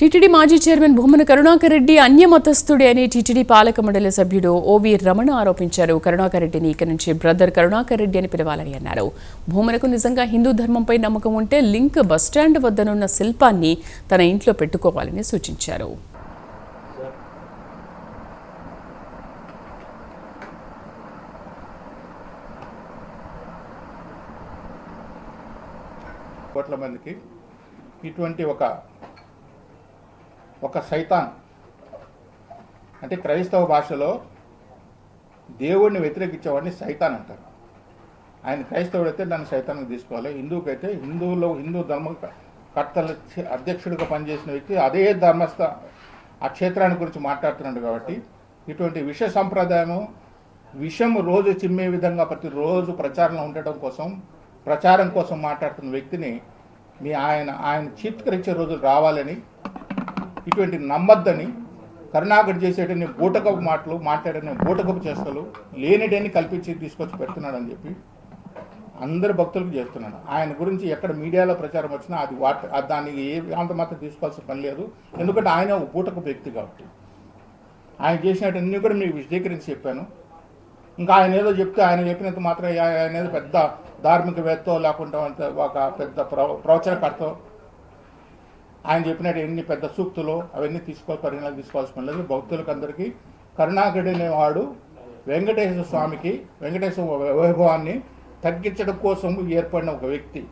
TTD మాజీ chairman Bhumana Karunakar Reddy అన్యమతస్థుడే అని టీటీడీ పాలక మండలి సభ్యుడు ఓవి రమణ ఆరోపించారు. కరుణాకర్ రెడ్డిని ఇక నుంచి బ్రదర్ కరుణాకర్ రెడ్డి అని పిలవాలని అన్నారు. భూమనకు నిజంగా హిందూ ధర్మంపై నమ్మకం ఉంటే లింక్ బస్టాండ్ వద్దనున్న శిల్పాన్ని తన ఇంట్లో పెట్టుకోవాలని సూచించారు. కోట్ల మందికి ఇటువంటి ఒక ఒక సైతాన్. అంటే క్రైస్తవ భాషలో దేవుడిని వ్యతిరేకించేవాడిని సైతాన్ అంటారు. ఆయన క్రైస్తవుడు అయితే దాన్ని సైతానికి తీసుకోవాలి. హిందూకైతే హిందువులో హిందూ ధర్మ కర్తల అధ్యక్షుడిగా పనిచేసిన వ్యక్తి అదే ధర్మస్థ ఆ క్షేత్రాన్ని గురించి మాట్లాడుతున్నాడు కాబట్టి ఇటువంటి విష సంప్రదాయము విషం రోజు చిమ్మే విధంగా ప్రతిరోజు ప్రచారంలో ఉండటం కోసం ప్రచారం కోసం మాట్లాడుతున్న వ్యక్తిని మీ ఆయన ఆయన చిత్కరించే రోజులు రావాలని ఇటువంటి నమ్మద్దని కరుణాకర్ చేసేటన్ని బూటకపు మాటలు మాట్లాడని బూటకపు చేస్తలు లేనిటని కల్పించి తీసుకొచ్చి పెడుతున్నాడని చెప్పి అందరు భక్తులకు చేస్తున్నాడు. ఆయన గురించి ఎక్కడ మీడియాలో ప్రచారం వచ్చినా అది వాట దానికి ఏ అంత మాత్రం తీసుకోవాల్సిన పని లేదు. ఎందుకంటే ఆయన ఒక బూటకపు వ్యక్తి కాబట్టి. ఆయన చేసినటన్నీ కూడా మీకు విశదీకరించి చెప్పాను. ఇంకా ఆయన ఏదో చెప్తే ఆయన చెప్పినంత మాత్రం ఆయన ఏదో పెద్ద ధార్మికవేత్తో లేకుండా ఒక పెద్ద ప్రవ ప్రవచనకర్తో ఆయన చెప్పినట్టు ఎన్ని పెద్ద సూక్తులు అవన్నీ తీసుకో పరిగణలోకి తీసుకోవాల్సిన పని లేదు. భక్తులకు అందరికీ కరుణాకరుడు అనేవాడు వెంకటేశ్వర స్వామికి వెంకటేశ్వర వైభవాన్ని తగ్గించడం కోసం ఏర్పడిన ఒక వ్యక్తి.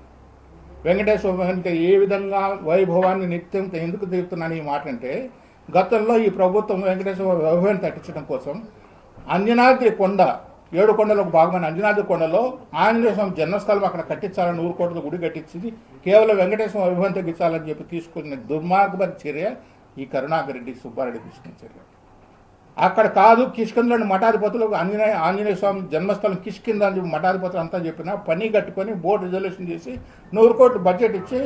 వెంకటేశ్వర స్వామికి ఏ విధంగా వైభవాన్ని నిత్యం ఎందుకు తీరుతున్నాను ఈ మాట అంటే గతంలో ఈ ప్రభుత్వం వెంకటేశ్వర వైభవాన్ని తగ్గించడం కోసం అంజనాద్రి కొండ ఏడు ఒక భాగమైన అంజనాద్రి కొండలో ఆంజనేయ స్వామి జన్మస్థలం అక్కడ కట్టించాలని ఊరు గుడి కట్టించింది. కేవలం వెంకటేశ్వర అభిమానం తగ్గించాలని చెప్పి తీసుకున్న దుర్మార్గమైన చర్య ఈ కరుణాకరెడ్డి సుబ్బారెడ్డి తీసుకున్న చర్య. అక్కడ కాదు కిష్కిందని మఠాధిపతులు ఆంజనేయ ఆంజనేయ స్వామి జన్మస్థలం కిష్కింద అని చెప్పి మఠాధిపతులు అంతా చెప్పిన పని కట్టుకొని బోర్డు రిజల్యూషన్ చేసి నూరు కోట్లు బడ్జెట్ ఇచ్చి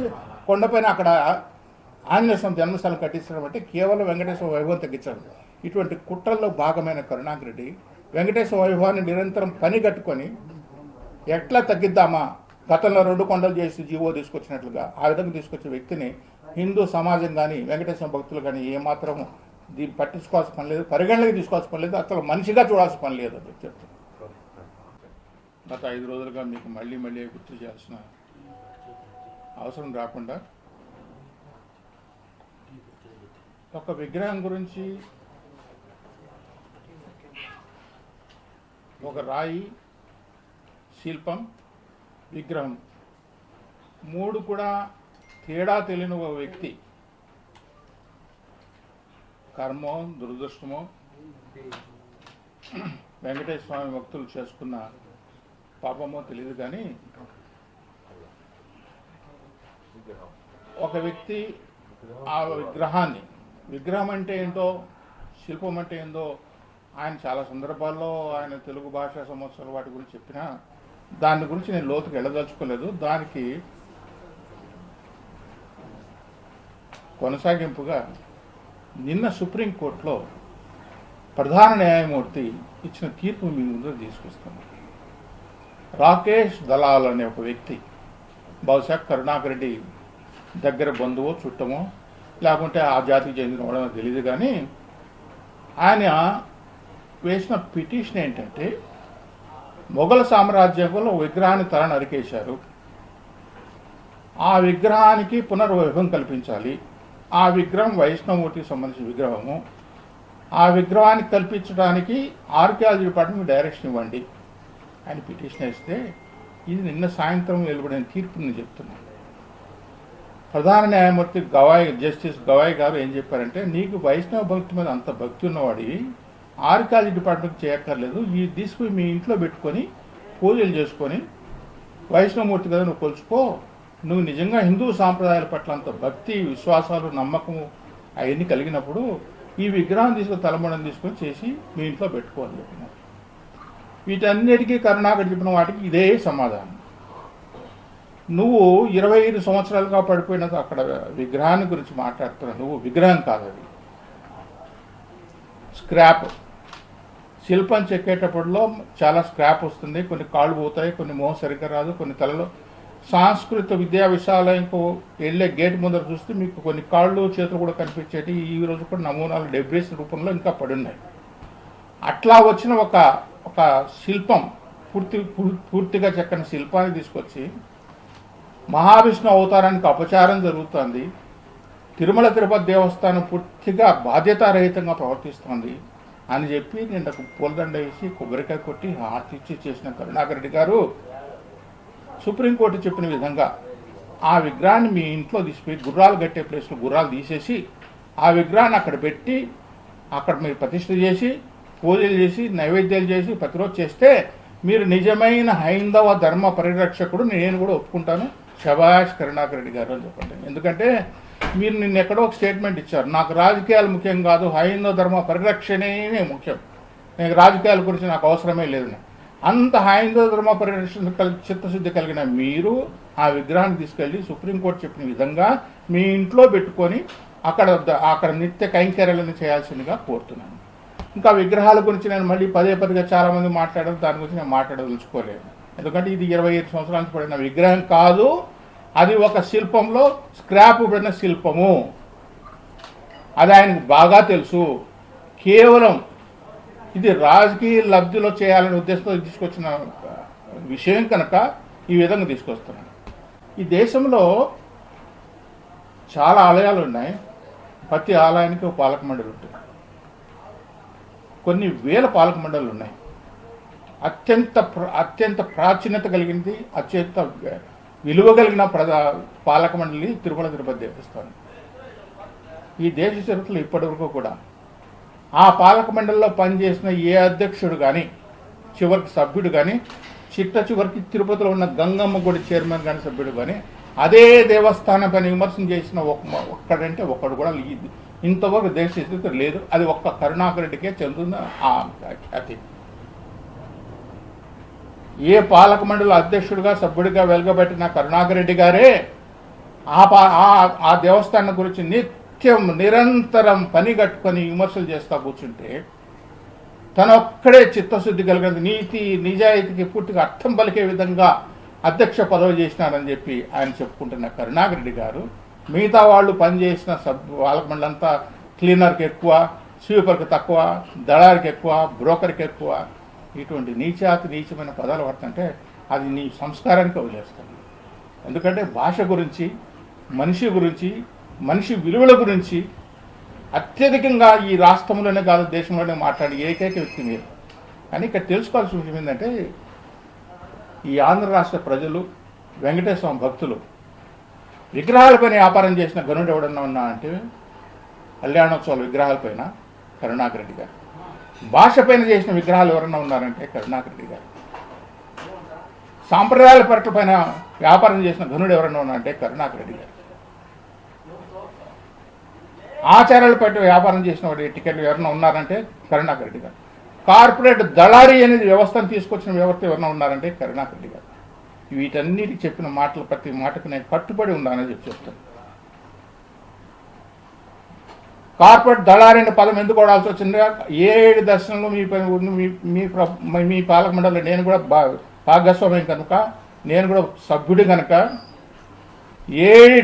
కొండపైన అక్కడ ఆంజనేయ స్వామి జన్మస్థలం కట్టించడం అంటే కేవలం వెంకటేశ్వర వైభవం తగ్గించారు ఇటువంటి కుట్రల్లో భాగమైన కరుణాకరెడ్డి వెంకటేశ్వర వైభవాన్ని నిరంతరం పని కట్టుకొని ఎట్లా తగ్గిద్దామా? గతంలో రెండు కొండలు చేసి జీవో తీసుకొచ్చినట్లుగా ఆ విధంగా తీసుకొచ్చే వ్యక్తిని హిందూ సమాజం కానీ వెంకటేశ్వర భక్తులు కానీ ఏమాత్రం దీన్ని పట్టించుకోవాల్సిన పని లేదు. పరిగణలోకి తీసుకోవాల్సిన పని లేదు. అసలు మనిషిగా చూడాల్సిన పని లేదు అని చెప్తాను గత ఐదు రోజులుగా మీకు మళ్ళీ మళ్ళీ గుర్తు చేయాల్సిన అవసరం రాకుండా ఒక విగ్రహం గురించి ఒక రాయి శిల్పం విగ్రహం. మూడు కూడా తేడా తెలియని ఒక వ్యక్తి. కర్మో దురదృష్టమో వెంకటేశ్వర స్వామి భక్తులు చేసుకున్న పాపమో తెలియదు కానీ ఒక వ్యక్తి ఆ విగ్రహాన్ని విగ్రహం అంటే ఏంటో శిల్పం అంటే ఏందో ఆయన చాలా సందర్భాల్లో ఆయన తెలుగు భాషా సంవత్సరాలు వాటి గురించి చెప్పినా దాని గురించి నేను లోతుకు వెళ్ళదలుచుకోలేదు. దానికి కొనసాగింపుగా నిన్న సుప్రీంకోర్టులో ప్రధాన న్యాయమూర్తి ఇచ్చిన తీర్పు మీ ముందు తీసుకొస్తాను రాకేష్ దలాల్ అనే ఒక వ్యక్తి బహుశా కరుణాకర్ రెడ్డి దగ్గర బంధువో చుట్టమో లేకుంటే ఆ జాతికి చెందిన వాడమో తెలియదు కానీ ఆయన వేసిన పిటిషన్ ఏంటంటే మొఘల్ సామ్రాజ్యంలో విగ్రహాన్ని తల నరికేశారు. ఆ విగ్రహానికి పునర్వైభవం కల్పించాలి. ఆ విగ్రహం వైష్ణవమూర్తికి సంబంధించిన విగ్రహము. ఆ విగ్రహాన్ని కల్పించడానికి ఆర్కియాలజీ డిపార్ట్మెంట్ డైరెక్షన్ ఇవ్వండి అని పిటిషన్ వేస్తే ఇది నిన్న సాయంత్రం వెలువడిన తీర్పుని చెప్తున్నాను. ప్రధాన న్యాయమూర్తి గవాయ్ జస్టిస్ గవాయ్ గారు ఏం చెప్పారంటే నీకు వైష్ణవ భక్తి మీద అంత భక్తి ఉన్నవాడివి ఆర్కాలజీ డిపార్ట్మెంట్ చేయక్కర్లేదు. ఈ తీసుకుని మీ ఇంట్లో పెట్టుకొని పూజలు చేసుకొని వైష్ణవమూర్తి కదా నువ్వు కొలుచుకో. నువ్వు నిజంగా హిందూ సాంప్రదాయాల పట్ల అంత భక్తి విశ్వాసాలు నమ్మకము అవన్నీ కలిగినప్పుడు ఈ విగ్రహం తీసుకుని తలమడం తీసుకొని చేసి మీ ఇంట్లో పెట్టుకో అని చెప్పినారు వీటన్నిటికీ కరుణాకర్ చెప్పిన వాటికి ఇదే సమాధానం. నువ్వు ఇరవై ఐదు సంవత్సరాలుగా పడిపోయిన అక్కడ విగ్రహాన్ని గురించి మాట్లాడుతున్నావు నువ్వు విగ్రహం కాదు అది. స్క్రాప్. శిల్పం చెక్కేటప్పుడులో చాలా స్క్రాప్ వస్తుంది. కొన్ని కాళ్ళు పోతాయి కొన్ని మోహం సరిగ్గా రాదు కొన్ని తలలో. సాంస్కృతిక విద్యా విశాలయంకు వెళ్ళే గేట్ ముందర చూస్తే మీకు కొన్ని కాళ్ళు చేతులు కూడా కనిపించేటి ఈ రోజు కూడా నమూనాలు డెబ్రీస్ రూపంలో ఇంకా పడి ఉన్నాయి అట్లా వచ్చిన ఒక ఒక శిల్పం పూర్తి పూర్తిగా చెక్కని శిల్పాన్ని తీసుకొచ్చి మహావిష్ణు అవతారానికి అపచారం జరుగుతుంది. తిరుమల తిరుపతి దేవస్థానం పూర్తిగా బాధ్యతారహితంగా ప్రవర్తిస్తుంది. అని చెప్పి నిన్న పూలదండ వేసి కొబ్బరికాయ కొట్టి హార్ట్ ఇచ్చి చేసిన కరుణాకరెడ్డి గారు సుప్రీంకోర్టు చెప్పిన విధంగా ఆ విగ్రహాన్ని మీ ఇంట్లో తీసిపోయి గుర్రాలు కట్టే ప్లేస్లో గుర్రాలు తీసేసి ఆ విగ్రహాన్ని అక్కడ పెట్టి అక్కడ మీరు ప్రతిష్ఠ చేసి పూజలు చేసి నైవేద్యాలు చేసి ప్రతిరోజు చేస్తే మీరు నిజమైన హైందవ ధర్మ పరిరక్షకుడు నేను కూడా ఒప్పుకుంటాను. శభాష్ కరుణాకర్ రెడ్డి గారు అని చెప్పండి. ఎందుకంటే మీరు నిన్న ఎక్కడో ఒక స్టేట్మెంట్ ఇచ్చారు. నాకు రాజకీయాలు ముఖ్యం కాదు హైందవ ధర్మ పరిరక్షణే ముఖ్యం. నేను రాజకీయాల గురించి నాకు అవసరమే లేదు అంత హైందవ ధర్మ పరిరక్షణ కల్ చిత్తశుద్ధి కలిగిన మీరు ఆ విగ్రహాన్ని తీసుకెళ్ళి సుప్రీంకోర్టు చెప్పిన విధంగా మీ ఇంట్లో పెట్టుకొని అక్కడ అక్కడ నిత్య కైంకర్యాలను చేయాల్సిందిగా కోరుతున్నాను. ఇంకా విగ్రహాల గురించి నేను మళ్ళీ పదే పదిగా చాలామంది మాట్లాడడం దాని గురించి నేను మాట్లాడదలుచుకోలేను ఎందుకంటే ఇది ఇరవై ఐదు సంవత్సరాల నుంచి పడిన విగ్రహం కాదు అది ఒక శిల్పంలో స్క్రాప్ పడిన శిల్పము. అది ఆయనకు బాగా తెలుసు. కేవలం ఇది రాజకీయ లబ్ధిలో చేయాలనే ఉద్దేశంతో తీసుకొచ్చిన విషయం కనుక ఈ విధంగా తీసుకొస్తున్నాను. ఈ దేశంలో చాలా ఆలయాలు ఉన్నాయి. ప్రతి ఆలయానికి ఒక పాలక మండలి ఉంటుంది. కొన్ని వేల పాలక మండళ్ళు ఉన్నాయి. అత్యంత ప్ర- అత్యంత ప్రాచీనత కలిగింది అత్యంత విలువ కలిగిన ప్రజా పాలక మండలి తిరుమల తిరుపతి దేవస్థానం. ఈ దేశ చరిత్రలో ఇప్పటివరకు కూడా ఆ పాలక మండలిలో పనిచేసిన ఏ అధ్యక్షుడు కానీ చివరికి సభ్యుడు కానీ చిట్ట చివరికి తిరుపతిలో ఉన్న గంగమ్మ గుడి చైర్మన్ కానీ సభ్యుడు కానీ అదే దేవస్థానం పైన విమర్శన చేసిన ఒక ఒక్కడంటే ఒక్కడు కూడా ఇంతవరకు దేశ చరిత్ర లేదు. అది ఒక్క కరుణాకర్ రెడ్డికే చెందుతుంది ఆ అతి ఏ పాలక మండలి అధ్యక్షుడిగా సభ్యుడిగా వెలగబెట్టిన కరుణాకర్ రెడ్డి గారే ఆ పా- ఆ- ఆ దేవస్థానం గురించి నిత్యం నిరంతరం పని కట్టుకొని విమర్శలు చేస్తా కూర్చుంటే తన ఒక్కడే చిత్తశుద్ధి కలిగిన నీతి నిజాయితీకి పూర్తిగా అర్థం పలికే విధంగా అధ్యక్ష పదవి చేసినారని చెప్పి ఆయన చెప్పుకుంటున్న కరుణాకర్ రెడ్డి గారు మిగతా వాళ్ళు పనిచేసిన సబ్ వాళ్ళ మండలంతా క్లీనర్కి ఎక్కువ స్వీపర్కి తక్కువ దళారికి ఎక్కువ బ్రోకర్కి ఎక్కువ ఇటువంటి నీచాతి నీచమైన పదాలు పడుతుంటే అది నీ సంస్కారానికి వదిలేస్తుంది. ఎందుకంటే భాష గురించి మనిషి గురించి మనిషి విలువల గురించి అత్యధికంగా ఈ రాష్ట్రంలోనే కాదు దేశంలోనే మాట్లాడే ఏకైక వ్యక్తి మీరు. కానీ ఇక్కడ తెలుసుకోవాల్సిన విషయం ఏంటంటే ఈ ఆంధ్ర రాష్ట్ర ప్రజలు వెంకటేశ్వర భక్తులు విగ్రహాలపైన వ్యాపారం చేసిన గనుడు ఎవడన్నా ఉన్నా అంటే కళ్యాణోత్సవాల విగ్రహాలపైన కరుణాకర్ రెడ్డి గారు. భాష పైన చేసిన విగ్రహాలు ఎవరన్నా ఉన్నారంటే కరుణాకర్ గారు. సాంప్రదాయాల పట్ల పైన వ్యాపారం చేసిన ఘనుడు ఎవరన్నా ఉన్నారంటే కరుణాకర్ రెడ్డి గారు. ఆచారాల పట్ల వ్యాపారం చేసిన వాడి టికెట్లు ఎవరైనా ఉన్నారంటే కరుణాకరెడ్డి గారు. కార్పొరేట్ దళారీ అనేది వ్యవస్థను తీసుకొచ్చిన వ్యవస్థ ఎవరైనా ఉన్నారంటే కరుణాకరెడ్డి గారు. వీటన్నిటికి చెప్పిన మాటలు ప్రతి మాటకు నేను కట్టుబడి ఉన్నానని చెప్పి చెప్తాను. కార్పొరేట్ దళారీ అనే పదం ఎందుకు వాడాల్సి వచ్చింది ఏడు దర్శనంలో మీ పై- మీ మీ మీ పాలక మండలిలో నేను కూడా భాగస్వామ్యం కనుక నేను కూడా సభ్యుడు కనుక ఏడు